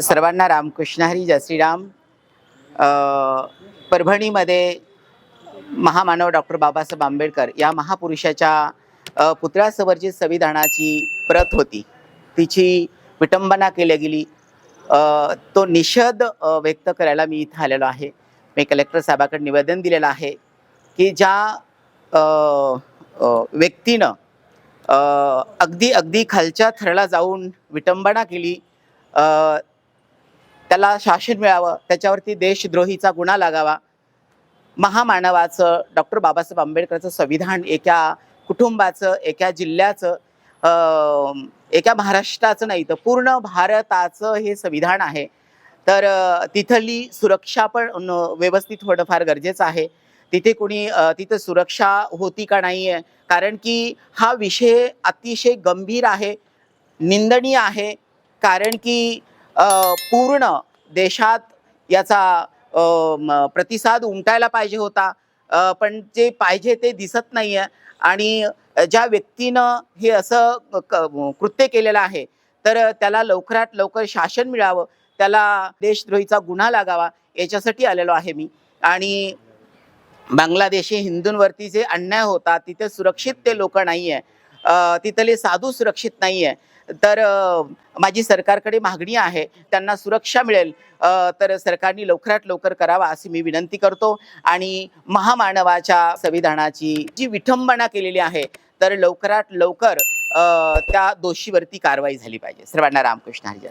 सर्वांना रामकृष्ण हरी जय श्रीराम. परभणीमध्ये महामानव डॉक्टर बाबासाहेब आंबेडकर या महापुरुषाच्या अ, संविधानाची प्रत होती. तिची विटंबना केली गेली. तो निषेध व्यक्त करायला मी इथं आलेलो आहे. मी कलेक्टर साहेबाकडे निवेदन दिलेलं आहे की ज्या व्यक्तीनं अगदी अगदी खालच्या थराला जाऊन विटंबना केली त्याला शासन मिळावं त्याच्यावरती देशद्रोहीचा गुन्हा लागावा. महामानवाचं डॉक्टर बाबासाहेब आंबेडकरचं संविधान एका कुटुंबाचं एका जिल्ह्याचं एका महाराष्ट्राचं नाही तर पूर्ण भारताचं हे संविधान आहे. तर तिथली सुरक्षा पण व्यवस्थित होणं फार गरजेचं आहे. तिथे कोणी तिथं सुरक्षा होती का नाही आहे? कारण की हा विषय अतिशय गंभीर आहे निंदनीय आहे. कारण की पूर्ण देशात याचा प्रतिसाद उमटायला पाहिजे होता. पण जे पाहिजे ते दिसत नाही आहे आणि ज्या व्यक्तीनं हे असं क- कृत्य केलेलं आहे तर त्याला लवकरात लवकर शासन मिळावं त्याला देशद्रोहीचा गुन्हा लागावा याच्यासाठी आलेलो आहे मी. आणि बांगलादेशी हिंदूंवरती जे अन्याय होता तिथे सुरक्षित ते लोक नाही आहे तिथले साधू सुरक्षित नाही आहे तर माझी सरकारकडे मागणी आहे त्यांना सुरक्षा मिळेल तर सरकारने लवकरात लवकर करावा अशी मी विनंती करतो. आणि महामानवाच्या संविधानाची जी विठंबना केलेली आहे तर लवकरात लवकर त्या दोषीवरती कारवाई झाली पाहिजे. सर्वांना रामकृष्ण हरी